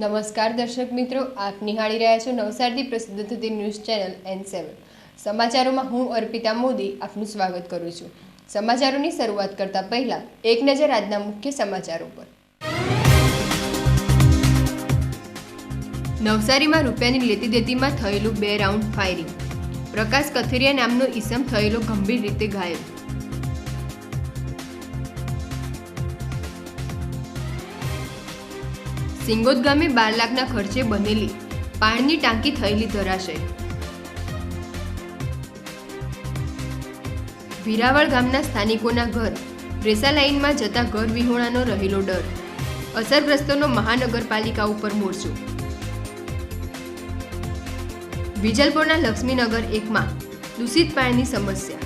નમસ્કાર દર્શક મિત્રો, આપ નિહાળી રહ્યા છો નવસારીથી પ્રસિદ્ધ થતી ન્યૂઝ ચેનલ એન સેવન સમાચારોમાં હું અર્પિતા મોદી આપનું સ્વાગત કરું છું. સમાચારોની શરૂઆત કરતા પહેલા એક નજર આજના મુખ્ય સમાચારો પર. નવસારીમાં રૂપિયાની લેતી દેતીમાં થયેલું બે રાઉન્ડ ફાયરિંગ. પ્રકાશ કથિરિયા નામનો ઈસમ થયેલો ગંભીર રીતે ઘાયલ સિંગોદ ગામે બાર લાખના ખર્ચે બનેલી પાણીની ટાંકી થયેલી ધરાશય. વીરાવળ ગામના સ્થાનિકોના ઘર, રેસા લાઇનમાં જતા ઘર વિહોણાનો રહેલો ડર. અસરગ્રસ્તોનો મહાનગરપાલિકા ઉપર મોરચો. વિજલપુરના લક્ષ્મીનગર એકમાં દૂષિત પાણીની સમસ્યા.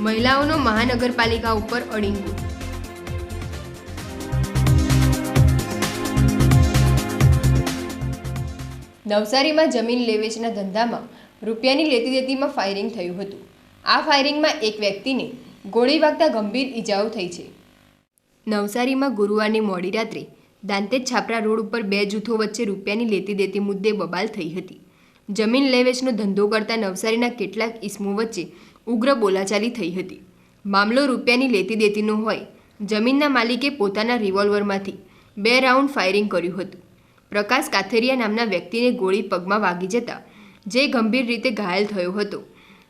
મહિલાઓનો મહાનગરપાલિકા ઉપર અડીંગો. નવસારીમાં જમીન લેવેચના ધંધામાં રૂપિયાની લેતી દેતીમાં ફાયરિંગ થયું હતું. આ ફાયરિંગમાં એક વ્યક્તિને ગોળી વાગતા ગંભીર ઈજાઓ થઈ છે. નવસારીમાં ગુરુવારની મોડી રાત્રે દાંતેજ છાપરા રોડ ઉપર બે જૂથો વચ્ચે રૂપિયાની લેતી દેતી મુદ્દે બબાલ થઈ હતી. જમીન લેવેચનો ધંધો કરતા નવસારીના કેટલાક ઇસમો વચ્ચે ઉગ્ર બોલાચાલી થઈ હતી. મામલો રૂપિયાની લેતી દેતીનો હોય, જમીનના માલિકે પોતાના રિવોલ્વરમાંથી બે રાઉન્ડ ફાયરિંગ કર્યું હતું. પ્રકાશ કાથેરિયા નામના વ્યક્તિને ગોળી પગમાં વાગી જતા જે ગંભીર રીતે ઘાયલ થયો હતો.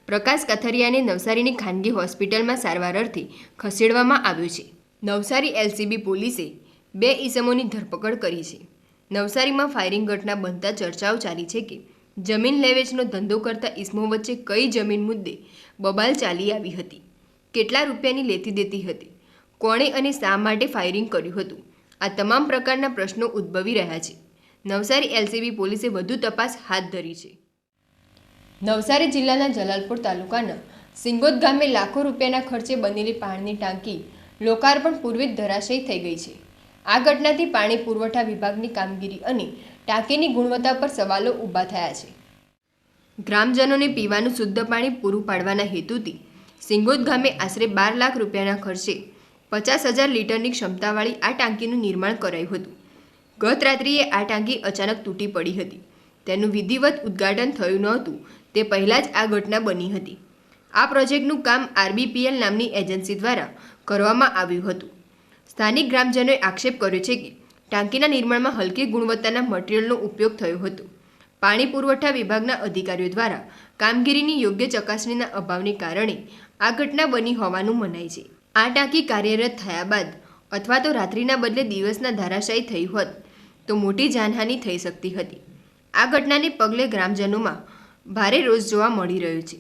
પ્રકાશ કાથરિયાને નવસારીની ખાનગી હોસ્પિટલમાં સારવાર અર્થે ખસેડવામાં આવ્યો છે. નવસારી એલસીબી પોલીસે બે ઈસમોની ધરપકડ કરી છે. નવસારીમાં ફાયરિંગ ઘટના બનતા ચર્ચાઓ ચાલી છે કે જમીન લેવેચનો ધંધો કરતા ઈસમો વચ્ચે કઈ જમીન મુદ્દે બબાલ ચાલી આવી હતી? કેટલા રૂપિયાની લેતી દેતી હતી? કોણે અને શા માટે ફાયરિંગ કર્યું હતું? આ તમામ પ્રકારના પ્રશ્નો ઉદ્ભવી રહ્યા છે. નવસારી એલસીબી પોલીસે વધુ તપાસ હાથ ધરી છે. નવસારી જિલ્લાના જલાલપુર તાલુકાના સિંગોદ ગામે લાખો રૂપિયાના ખર્ચે બનેલી પાણીની ટાંકી લોકાર્પણ પૂર્વે ધરાશયી થઈ ગઈ છે. આ ઘટનાથી પાણી પુરવઠા વિભાગની કામગીરી અને ટાંકીની ગુણવત્તા પર સવાલો ઊભા થયા છે. ગ્રામજનોને પીવાનું શુદ્ધ પાણી પૂરું પાડવાના હેતુથી સિંગોદ ગામે આશરે બાર લાખ રૂપિયાના ખર્ચે પચાસ હજાર લીટરની ક્ષમતાવાળી આ ટાંકીનું નિર્માણ કરાયું હતું. ગત રાત્રિએ આ ટાંકી અચાનક તૂટી પડી હતી. તેનું વિધિવત ઉદ્ઘાટન થયું નહોતું. તે પહેલાં જ આ ઘટના બની હતી. આ પ્રોજેક્ટનું કામ આરબીપીએલ નામની એજન્સી દ્વારા કરવામાં આવ્યું હતું. સ્થાનિક ગ્રામજનોએ આક્ષેપ કર્યો છે કે ટાંકીના નિર્માણમાં હલકી ગુણવત્તાના મટીરિયલનો ઉપયોગ થયો હતો. પાણી પુરવઠા વિભાગના અધિકારીઓ દ્વારા કામગીરીની યોગ્ય ચકાસણીના અભાવને કારણે આ ઘટના બની હોવાનું મનાય છે. આ ટાંકી કાર્યરત થયા બાદ અથવા તો રાત્રિના બદલે દિવસના ધારાશાયી થઈ હોત તો મોટી જાનહાનિ થઈ શકતી હતી. આ ઘટનાને પગલે ગ્રામજનોમાં ભારે રોષ જોવા મળી રહ્યો છે.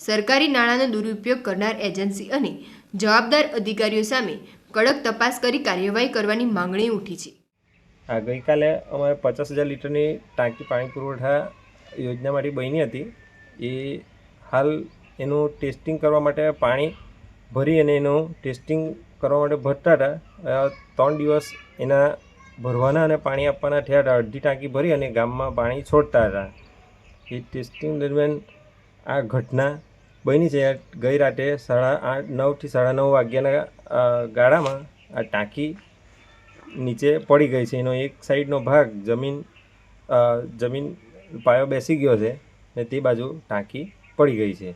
સરકારી નાણાંનો દુરુપયોગ કરનાર એજન્સી અને જવાબદાર અધિકારીઓ સામે કડક તપાસ કરી કાર્યવાહી કરવાની માંગણી ઉઠી છે. આ ગઈકાલે અમારે પચાસ હજાર લીટરની ટાંકી પાણી પુરવઠા યોજના માટે બની હતી. એ હાલ એનું ટેસ્ટિંગ કરવા માટે પાણી ભરી અને એનું ટેસ્ટિંગ કરવા માટે ભરતા હતા. ત્રણ દિવસ એના ભરવાના અને પાણી આપવાના હતા અડધી ટાંકી ભરી અને ગામમાં પાણી છોડતા હતા. એ ટેસ્ટિંગ દરમિયાન આ ઘટના બની છે. ગઈ રાતે સાડા આઠ નવથી સાડા નવ વાગ્યાના ગાળામાં આ ટાંકી નીચે પડી ગઈ છે. એનો એક સાઈડનો ભાગ જમીન જમીન પાયો બેસી ગયો છે ને તે બાજુ ટાંકી પડી ગઈ છે.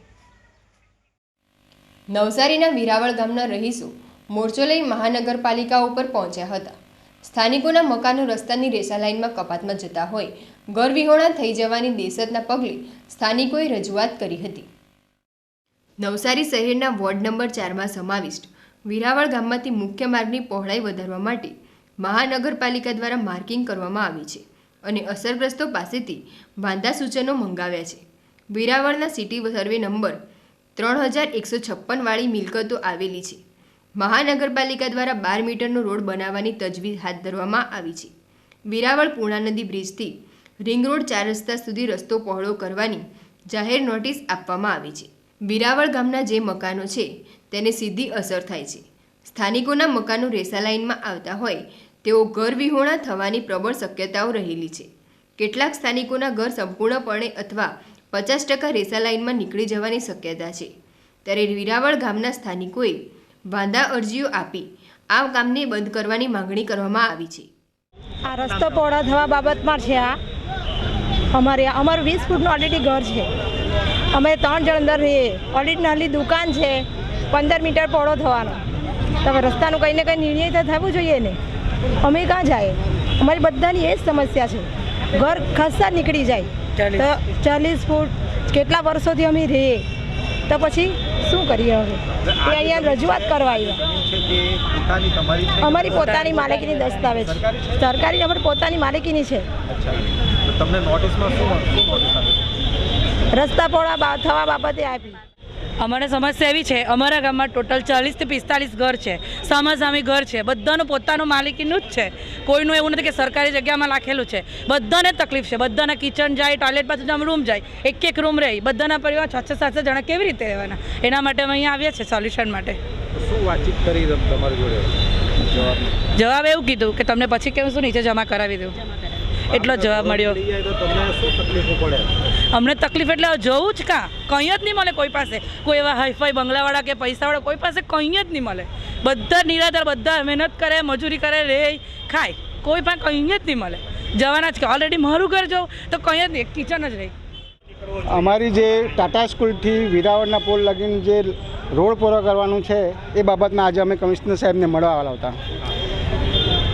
નવસારીના વીરાવળ ગામના રહીશો મોરચો લઈ મહાનગરપાલિકા ઉપર પહોંચ્યા હતા. સ્થાનિકોના મકાનો રસ્તાની રેસા લાઇનમાં કપાતમાં જતા હોય. ઘરવિહોણા થઈ જવાની દેશતના પગલે સ્થાનિકોએ રજૂઆત કરી હતી. નવસારી શહેરના વોર્ડ નંબર ચારમાં સમાવિષ્ટ વિરાવળ ગામમાંથી મુખ્ય માર્ગની પહોળાઈ વધારવા માટે મહાનગરપાલિકા દ્વારા માર્કિંગ કરવામાં આવી છે અને અસરગ્રસ્તો પાસેથી વાંધા સૂચનો મંગાવ્યા છે. વિરાવળના સિટી સર્વે નંબર ત્રણ હજાર એકસો છપ્પનવાળી મિલકતો આવેલી છે. મહાનગરપાલિકા દ્વારા બાર મીટરનો રોડ બનાવવાની તજવીજ હાથ ધરવામાં આવી છે. વિરાવળ પૂર્ણા નદી બ્રિજથી રિંગ રોડ ચાર રસ્તા સુધી રસ્તો પહોળો કરવાની જાહેર નોટિસ આપવામાં આવી છે. વિરાવળ ગામના જે મકાનો છે, તેને સીધી અસર થાય છે. સ્થાનિકોના મકાનો રેસા લાઇનમાં આવતા હોય, તેઓ ઘર વિહોણા થવાની પ્રબળ શક્યતાઓ રહેલી છે. કેટલાક સ્થાનિકોના ઘર સંપૂર્ણપણે અથવા પચાસ ટકા રેસા લાઇનમાં નીકળી જવાની શક્યતા છે. ત્યારે વિરાવળ ગામના સ્થાનિકોએ વાંધા અરજીઓ આપી. આ કામને બંધ કરવાની માંગણી કરવામાં આવી છે. આ રસ્તો પહોળો થવા બાબતમાં છે આ. અમારે અમારું વીસ ફૂટનું ઓલરેડી ઘર છે. અમે ત્રણ જણ અંદર રહીએ ઓલરેડી નાની દુકાન છે. પંદર મીટર પહોળો થવાનો. તો રસ્તાનું કંઈ ને કંઈ નિર્ણય તો થવું જોઈએ ને. અમે ક્યાં જાય? અમારી બધાની એ જ સમસ્યા છે. ઘર ખસ્સા નીકળી જાય. તો ચાલીસ ફૂટ કેટલા વર્ષોથી અમે રહીએ? તો પછી શું કરીએ હવે? એ અહીંયા રજૂઆત કરવા આવ્યા. અમારી પોતાની માલિકીની દસ્તાવેજ. સરકારી અમારી પોતાની માલિકીની છે. તમને નોટિસમાં શું રસ્તા પહોળા થવા બાબતે આપી. અમારે સમસ્યા એવી છે અમારા ગામમાં ટોટલ ચાલીસથી પિસ્તાલીસ ઘર છે સામાસામી ઘર છે બધાનું પોતાનું માલિકીનું જ છે. કોઈનું એવું નથી કે સરકારી જગ્યામાં રાખેલું છે. બધાને તકલીફ છે બધાના કિચન જાય ટોયલેટ આમ રૂમ જાય એક એક રૂમ રહે બધાના પરિવાર છ છ સાત જણા કેવી રીતે રહેવાના? એના માટે અમે અહીંયા આવ્યા છે સોલ્યુશન માટે. શું વાતચીત કરી તમારી જોડે? જવાબ એવું કીધું કે તમને પછી કેવું શું નીચે જમા કરાવી દઉં? એટલો જવાબ મળ્યો. મળી જાય તો તમને શું તકલીફો પડે? અમને તકલીફ એટલે જવું જ કાં? કંઈ જ નહીં મળે કોઈ પાસે. કોઈ એવા હાઈફાઈ બંગલાવાળા કે પૈસાવાળા કોઈ પાસે કંઈ જ નહીં મળે. બધા નિરાધાર, બધા મહેનત કરે, મજૂરી કરે, રે, ખાય. કોઈ પાસે કંઈ જ નહીં મળે. જવાના જ કે ઓલરેડી મારું ઘર જવું તો કંઈ જ નહીં. કિચન જ રહી. અમારી જે ટાટા સ્કૂલથી વિરાવળના પોલ લગીને જે રોડ પૂરો કરવાનું છે, એ બાબતમાં આજે અમે કમિશનર સાહેબને મળવા આવેલા હતા.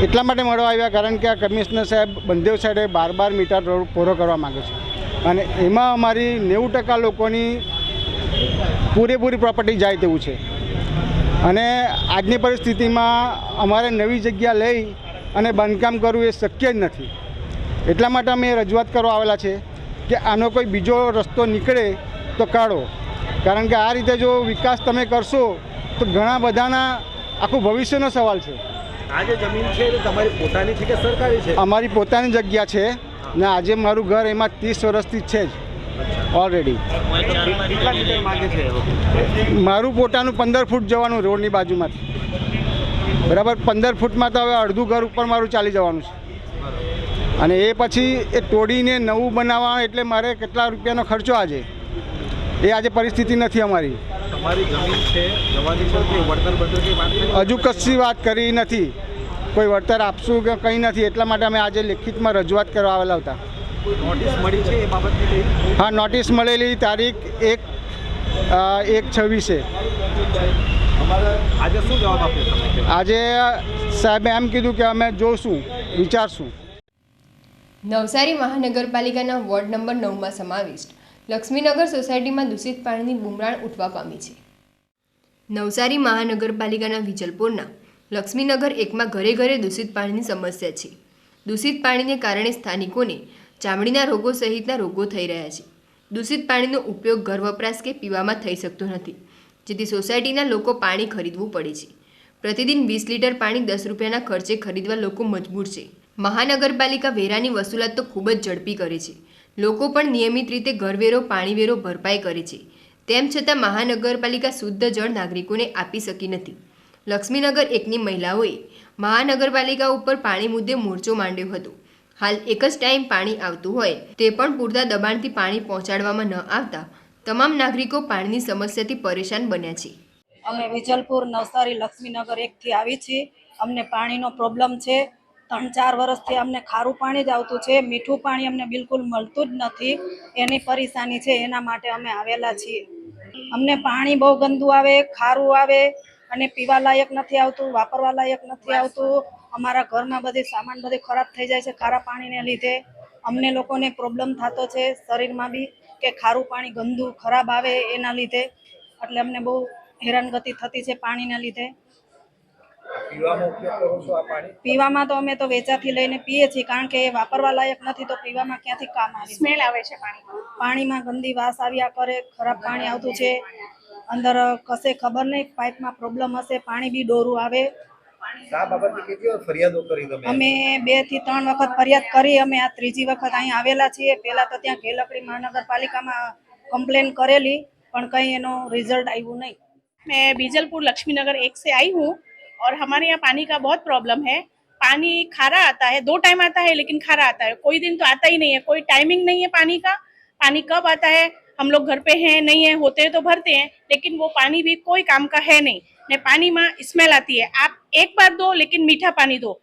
એટલા માટે મળવા આવ્યા કારણ કે આ કમિશનર સાહેબ બંદેવ સાઈડે બાર બાર મીટર રોડ પૂરો કરવા માગે છે. અને એમાં અમારી નેવું ટકા લોકોની પૂરેપૂરી પ્રોપર્ટી જાય તેવું છે. અને આજની પરિસ્થિતિમાં અમારે નવી જગ્યા લઈ અને બાંધકામ કરવું એ શક્ય જ નથી. એટલા માટે અમે રજૂઆત કરવા આવેલા છે કે આનો કોઈ બીજો રસ્તો નીકળે તો કાઢો. કારણ કે આ રીતે જો વિકાસ તમે કરશો તો ઘણા બધાના આખું ભવિષ્યનો સવાલ છે. આ જે જમીન છે એ તમારી પોતાની છે કે સરકારી છે? અમારી પોતાની જગ્યા છે. ને આજે મારું ઘર એમાં ત્રીસ વર્ષથી છે જ. ઓલરેડી? મારું પોતાનું પંદર ફૂટ જવાનું રોડની બાજુમાંથી. બરાબર? પંદર ફૂટમાં તો હવે અડધું ઘર ઉપર મારું ચાલી જવાનું છે. અને એ પછી એ તોડીને નવું બનાવવા એટલે મારે કેટલા રૂપિયાનો ખર્ચો આજે? એ આજે પરિસ્થિતિ નથી અમારી? હજુ કશી વાત કરી નથી. કોઈ વળતર આપશું કે કંઈ નથી એટલા માટે અમે આજે લેખિતમાં રજૂઆત કરવા આવેલા હતા. નોટિસ મળી છે એ બાબતની હા નોટિસ મળેલી તારીખ એક એક છવ્વીસે. આજે શું જવાબ આપ્યો આજે સાહેબે એમ કીધું કે અમે જોશું વિચારશું. નવસારી મહાનગરપાલિકાના વોર્ડ નંબર નવમાં સમાવિષ્ટ. લક્ષ્મીનગર સોસાયટીમાં દૂષિત પાણીની બુમરાણ ઉઠવા પામી છે. નવસારી મહાનગરપાલિકાના વિજલપુરના લક્ષ્મીનગર એકમાં ઘરે ઘરે દૂષિત પાણીની સમસ્યા છે. દૂષિત પાણીને કારણે સ્થાનિકોને ચામડીના રોગો સહિતના રોગો થઈ રહ્યા છે. દૂષિત પાણીનો ઉપયોગ ઘર વપરાશ કે પીવામાં થઈ શકતો નથી, જેથી સોસાયટીના લોકો પાણી ખરીદવું પડે છે. પ્રતિદિન વીસ લીટર પાણી દસ રૂપિયાના ખર્ચે ખરીદવા લોકો મજબૂર છે. મહાનગરપાલિકા વેરાની વસૂલાત તો ખૂબ જ ઝડપી કરે છે. લોકો પણ નિયમિત રીતે ઘરવેરો, પાણીવેરો ભરપાઈ કરે છે. તેમ છતાં મહાનગરપાલિકા શુદ્ધ જળ નાગરિકોને આપી શકી નથી. લક્ષ્મીનગર એકની મહિલાઓએ મહાનગરપાલિકા ઉપર પાણી મુદ્દે મોરચો માંડ્યો હતો. હાલ એક જ ટાઈમ પાણી આવતું હોય તે પણ પૂરતા દબાણથી પાણી પહોંચાડવામાં ન આવતા તમામ નાગરિકો પાણીની સમસ્યાથી પરેશાન બન્યા છે. અમે વિજલપુર, નવસારી, લક્ષ્મીનગર એકથી આવી છીએ. અમને પાણીનો પ્રોબ્લેમ છે. ત્રણ ચાર વર્ષથી અમને ખારું પાણી જ આવતું છે. મીઠું પાણી અમને બિલકુલ મળતું જ નથી. એની પરેશાની છે. એના માટે અમે આવેલા છીએ. અમને પાણી બહુ ગંદુ આવે, ખારું આવે. અને પીવા લાયક નથી આવતું વાપરવા લાયક નથી આવતું. અમારા ઘરમાં બધી સામાન બધી ખરાબ થઈ જાય છે ખારા પાણીને લીધે. અમને લોકોને પ્રોબ્લેમ થતો છે શરીરમાં બી કે ખારું પાણી ગંદુ ખરાબ આવે એના લીધે. એટલે અમને બહુ હેરાનગતિ થતી છે પાણીના લીધે. પીવામાં તો અમે તો વેચાથી લઈને પીએ છીએ કારણ કે એ વાપરવા લાયક નથી તો પીવામાં ક્યાંથી કામ આવે? સ્મેલ આવે છે પાણી પાણીમાં ગંદી વાસ આવ્યા કરે ખરાબ પાણી આવતું છે. અંદર કશે ખબર નહીં પાઇપમાં પ્રોબ્લેમ હશે પાણી બી ડોરું આવે આ બાબતે કેટલી વાર ફરિયાદો કરી તમે અમે બે થી ત્રણ વખત ફરિયાદ કરી અમે આ ત્રીજી વખત અહીં આવેલા છીએ પહેલા તો ત્યાં ગેલકડી મહાનગરપાલિકામાં કમ્પ્લેન કરેલી પણ કંઈ એનો રિઝલ્ટ આવ્યું નહીં मैं बीजलपुर लक्ष्मी नगर एक से आई हूँ और हमारे यहाँ पानी का बहुत प्रॉब्लम है पानी खारा आता है दो टाइम आता है लेकिन खारा आता है कोई दिन तो आता ही नहीं है कोई टाइमिंग नहीं है पानी का पानी कब आता है हम लोग घर पे हैं, नहीं है, होते हैं तो भरते हैं, लेकिन वो पानी भी कोई काम का है नहीं। ने पानी में स्मेल आती है। आप एक बार दो, लेकिन मीठा पानी दो।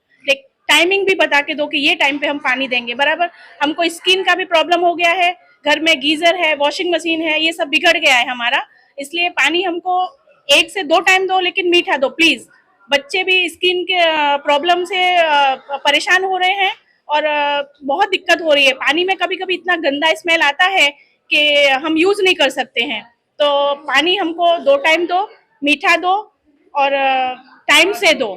टाइमिंग भी बता के दो कि ये टाइम पे हम पानी देंगे। बराबर, हमको स्किन का भी प्रॉब्लम हो गया है। घर में गीजर है वॉशिंग मशीन है, ये सब बिगड़ गया है हमारा। इसलिए पानी हमको एक से दो टाइम दो, लेकिन मीठा दो प्लीज़ बच्चे भी स्किन के प्रॉब्लम से परेशान हो रहे हैं और बहुत दिक्कत हो रही है। पानी में कभी कभी इतना गंदा स्मेल आता है कि हम यूज नहीं कर सकते हैं तो पानी हमको दो टाइम दो मीठा दो और टाइम से दो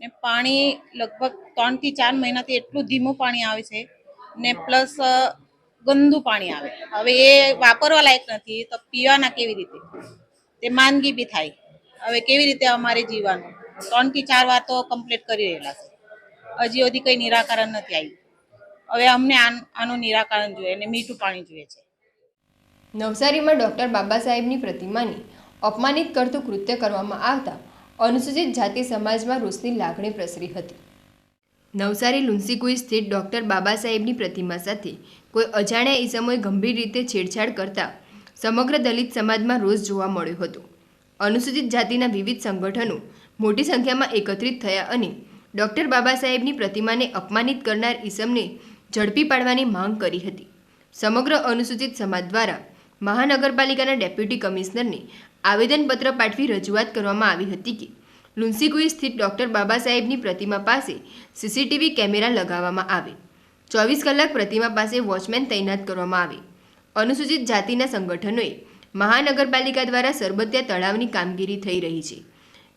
ને પાણી લગભગ ત્રણથી ચાર મહિનાથી એટલું ધીમું પાણી આવે છે ને પ્લસ ગંદુ પાણી આવે હવે એ વાપરવા લાયક નથી તો પીવાના કેવી રીતે તે માંદગી બી થાય હવે કેવી રીતે અમારે જીવવાનું ત્રણથી ચાર વાર તો કમ્પ્લીટ કરી રહેલા છે હજી સુધી કંઈ નિરાકરણ નથી આવ્યું હવે અમને આન- આનું નિરાકરણ જોઈએ અને મીઠું પાણી જોઈએ છે નવસારીમાં ડૉક્ટર બાબા સાહેબની પ્રતિમાની અપમાનિત કરતું કૃત્ય કરવામાં આવતા અનુસૂચિત જાતિ સમાજમાં રોષની લાગણી પ્રસરી હતી. નવસારી લુન્સીકુઈ સ્થિત ડૉક્ટર બાબા સાહેબની પ્રતિમા સાથે કોઈ અજાણ્યા ઈસમોએ ગંભીર રીતે છેડછાડ કરતા સમગ્ર દલિત સમાજમાં રોષ જોવા મળ્યો હતો. અનુસૂચિત જાતિના વિવિધ સંગઠનો મોટી સંખ્યામાં એકત્રિત થયા અને ડૉક્ટર બાબા સાહેબની પ્રતિમાને અપમાનિત કરનાર ઈસમને ઝડપી પાડવાની માંગ કરી હતી. સમગ્ર અનુસૂચિત સમાજ દ્વારા મહાનગરપાલિકાના ડેપ્યુટી કમિશનરને આવેદનપત્ર પાઠવી રજૂઆત કરવામાં આવી હતી કે લુન્સીકુઈ સ્થિત ડૉક્ટર બાબા સાહેબની પ્રતિમા પાસે સીસીટીવી કેમેરા લગાવવામાં આવે. ચોવીસ કલાક પ્રતિમા પાસે વોચમેન તૈનાત કરવામાં આવે. અનુસૂચિત જાતિના સંગઠનોએ મહાનગરપાલિકા દ્વારા સરબતિયા તળાવની કામગીરી થઈ રહી છે.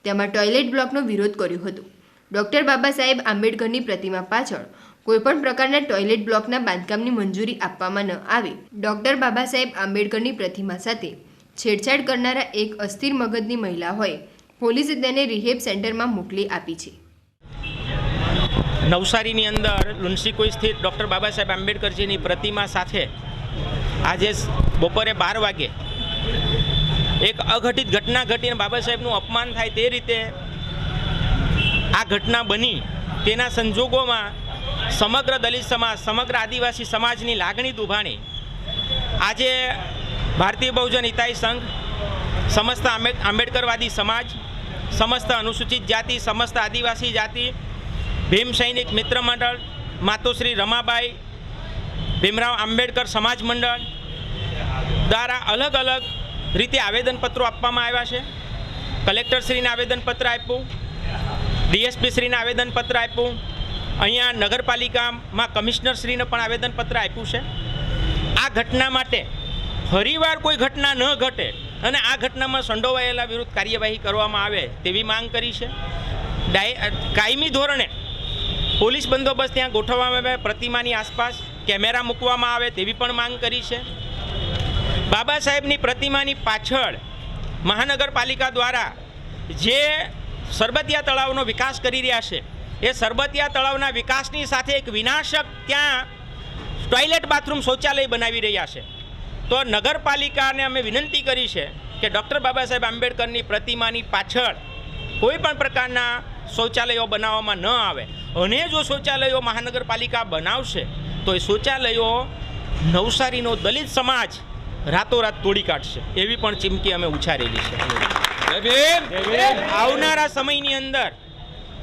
તેમાં ટોયલેટ બ્લોકનો વિરોધ કર્યો હતો. ડૉક્ટર બાબા સાહેબ આંબેડકરની પ્રતિમા પાછળ કોઈપણ પ્રકારના ટોયલેટ બ્લોકના બાંધકામની મંજૂરી આપવામાં ન આવે. ડૉક્ટર બાબા સાહેબ આંબેડકરની પ્રતિમા સાથે છેડછાડ કરનારા એક અસ્થિર મગજની મહિલા હોય, પોલીસે તેને રિહેબ સેન્ટરમાં મોકલી આપી છે. નવસારીની અંદર લુન્સીકોઈ સ્થિત ડૉક્ટર બાબા સાહેબ આંબેડકરજીની પ્રતિમા સાથે આજે બપોરે બાર વાગે એક અઘટિત ઘટના ઘટીને બાબા સાહેબનું અપમાન થાય તે રીતે આ ઘટના બની. તેના સંજોગોમાં સમગ્ર દલિત સમાજ, સમગ્ર આદિવાસી સમાજની લાગણી દુભાણી. આજે ભારતીય બહુજન હિતાઈ સંઘ, સમસ્ત આંબેડકરવાદી સમાજ, સમસ્ત અનુસૂચિત જાતિ, સમસ્ત આદિવાસી જાતિ, ભીમ સૈનિક મિત્ર મંડળ માતુશ્રી રમાબાઈ, ભીમરાવ આંબેડકર સમાજ મંડળ દ્વારા અલગ અલગ રીતે આવેદનપત્રો આપવામાં આવ્યા છે. કલેક્ટરશ્રીને આવેદનપત્ર આપ્યું, ડીએસપીશ્રીને આવેદનપત્ર આપ્યું અહીંયા નગરપાલિકામાં કમિશનરશ્રીને પણ આવેદનપત્ર આપ્યું છે. આ ઘટના માટે ફરીવાર કોઈ ઘટના ન ઘટે અને આ ઘટનામાં સંડોવાયેલા વિરુદ્ધ કાર્યવાહી કરવામાં આવે તેવી માંગ કરી છે. કાયમી ધોરણે પોલીસ બંદોબસ્ત ત્યાં ગોઠવવામાં આવે, પ્રતિમાની આસપાસ કેમેરા મૂકવામાં આવે તેવી પણ માંગ કરી છે. બાબા સાહેબની પ્રતિમાની પાછળ મહાનગરપાલિકા દ્વારા જે સરબતિયા તળાવનો વિકાસ કરી રહ્યા છે એ સરબતિયા તળાવના વિકાસની સાથે એક વિનાશક ત્યાં ટોયલેટ બાથરૂમ શૌચાલય બનાવી રહ્યા છે. તો નગરપાલિકાને અમે વિનંતી કરી છે કે ડૉક્ટર બાબા સાહેબ આંબેડકરની પ્રતિમાની પાછળ કોઈ પણ પ્રકારના શૌચાલયો બનાવવામાં ન આવે. અને જો શૌચાલયો મહાનગરપાલિકા બનાવશે તો એ શૌચાલયો નવસારીનો દલિત સમાજ રાતોરાત તોડી કાઢશે. એવી પણ ચીમકી અમે ઉછારેલી છે. આવનારા સમયની અંદર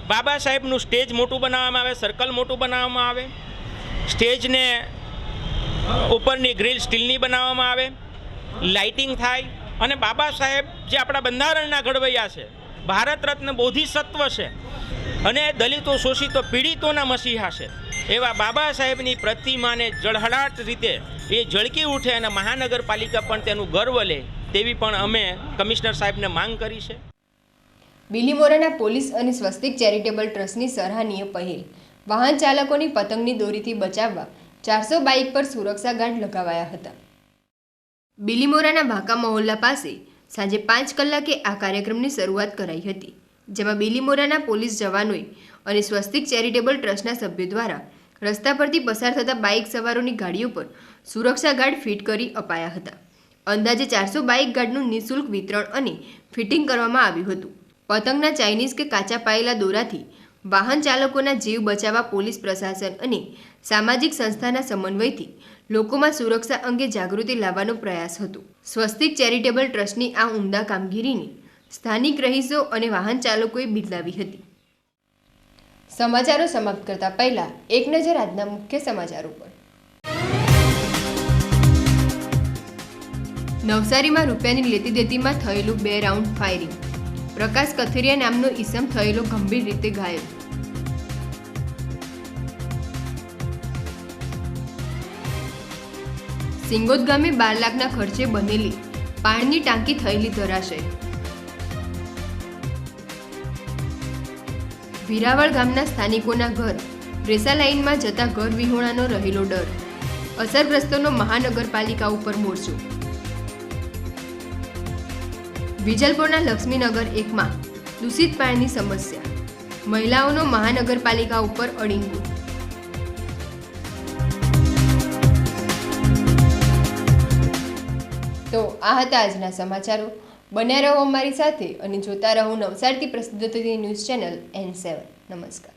બાબા સાહેબનું સ્ટેજ મોટું બનાવવામાં આવે, સર્કલ મોટું બનાવવામાં આવે, સ્ટેજને ઉપરની ગ્રીલ સ્ટીલની બનાવવામાં આવે, લાઇટિંગ થાય અને બાબા સાહેબ જે આપણા બંધારણના ઘડવૈયા છે, ભારત રત્ન બોધિસત્વ છે અને દલિતો શોષિતો પીડિતોના મસીહા છે, એવા બાબા સાહેબની પ્રતિમાને જળહળાટ રીતે એ ઝળકી ઉઠે અને મહાનગરપાલિકા પણ તેનું ગર્વ લે તેવી પણ અમે કમિશનર સાહેબને માંગ કરી છે. બિલીમોરાના પોલીસ અને સ્વસ્તિક ચેરિટેબલ ટ્રસ્ટની સરાહનીય પહેલ. વાહન ચાલકોની પતંગની દોરીથી બચાવવા ચારસો બાઇક પર સુરક્ષા ગાર્ડ લગાવાયા હતા. બિલીમોરાના વાંકા મહોલ્લા પાસે સાંજે પાંચ કલાકે આ કાર્યક્રમની શરૂઆત કરાઈ હતી, જેમાં બિલીમોરાના પોલીસ જવાનોએ અને સ્વસ્તિક ચેરિટેબલ ટ્રસ્ટના સભ્યો દ્વારા રસ્તા પરથી પસાર થતા બાઇક સવારોની ગાડીઓ પર સુરક્ષા ગાર્ડ ફિટ કરી અપાયા હતા. અંદાજે ચારસો બાઇક ગાર્ડનું નિઃશુલ્ક વિતરણ અને ફિટિંગ કરવામાં આવ્યું હતું. પતંગના ચાઇનીઝ કે કાચા પાયેલા દોરાથી વાહન ચાલકોના જીવ બચાવવા પોલીસ પ્રશાસન અને સામાજિક સંસ્થાના સમન્વયથી લોકોમાં સુરક્ષા અંગે જાગૃતિ લાવવાનો પ્રયાસ હતો. સ્વસ્તિક ચેરિટેબલ ટ્રસ્ટની આ ઉમદા કામગીરીને સ્થાનિક રહીશો અને વાહન ચાલકોએ બિરદાવી હતી. સમાચારો સમાપ્ત કરતા પહેલા એક નજર આજના મુખ્ય સમાચારો પર. નવસારીમાં રૂપિયાની લેતી દેતીમાં થયેલું બે રાઉન્ડ ફાયરિંગ. પ્રકાશ કથિરિયા નામનો ઈસમ થયેલો ગંભીર રીતે ઘાયલ સિંગોદ ગામે બાર લાખના ખર્ચે બનેલી પાણીની ટાંકી થયેલી ધરાશય. વિરાવળ ગામના સ્થાનિકોના ઘર રેસા લાઇનમાં જતા ઘર વિહોણાનો રહેલો ડર. અસરગ્રસ્તોનો મહાનગરપાલિકા ઉપર મોરચો. વિજલપુરના લક્ષ્મીનગર એકમાં દૂષિત પાણીની સમસ્યા. મહિલાઓનો મહાનગરપાલિકા ઉપર અડીંગો. તો આ હતા આજના સમાચારો. બન્યા રહો અમારી સાથે અને જોતા રહો નવસારથી પ્રસિદ્ધ થતી ન્યૂઝ ચેનલ એન સેવન. નમસ્કાર.